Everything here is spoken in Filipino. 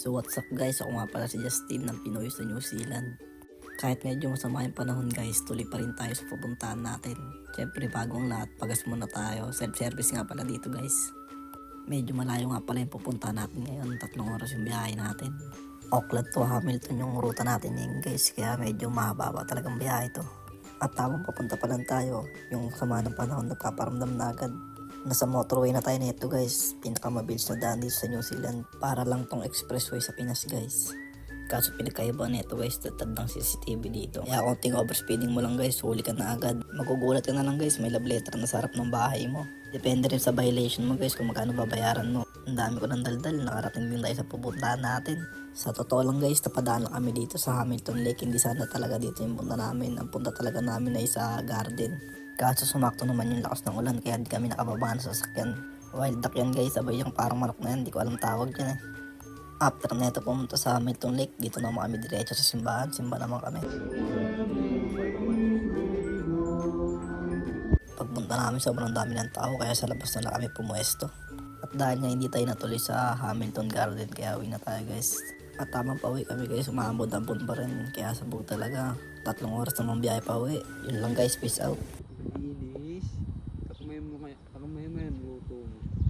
So what's up guys, ako nga pala si Justin ng Pinoy sa New Zealand. Kahit medyo masama yung panahon guys, tuloy pa rin tayo sa pupuntahan natin. Siyempre bagong lahat, pagas muna tayo. Self-service nga pala dito guys. Medyo malayo nga pala yung pupuntahan natin ngayon, tatlong oras yung biyahe natin. Auckland to Hamilton yung ruta natin ngayon guys, kaya medyo mahaba pa talagang biyahe to. At tamang papunta pa lang tayo, yung sama ng panahon nagpaparamdam na agad. Nasa motorway na tayo nito guys. Pinakamabilis na daan dito sa New Zealand. Para lang tong expressway sa Pinas guys. Kaso pinagkaiba nito guys, tatad ng CCTV dito. Kaya konting overspeeding mo lang guys, huli ka na agad. Magugulat ka na lang guys, may love letter na sa harap ng bahay mo. Depende rin sa violation mo guys kung magkano babayaran mo. Ang dami ko ng daldal, nakarating din tayo sa pupuntahan natin. Sa totoo lang guys, napadaan lang kami dito sa Hamilton Lake. Hindi sana talaga dito yung punta namin. Ang punta talaga namin ay sa garden. Kaso sumakto naman yung lakas ng ulan kaya di kami nakababa sa sasakyan. Wild duck yan guys, sabay yung parang manok na yan, di ko alam tawag yan eh. After neto pumunta sa Hamilton Lake, dito naman kami diretso sa simbahan, simba naman kami. Pagpunta namin sobrang dami ng tao kaya sa labas na lang kami pumuesto. At dahil nga hindi tayo natuloy sa Hamilton Garden kaya uwi na tayo guys. At tamang pauwi kami guys, umambod-ambod pa rin kaya sabog talaga. Tatlong oras namang biyahe pa uwi. Yun lang guys, peace out may, pag may may luto mo.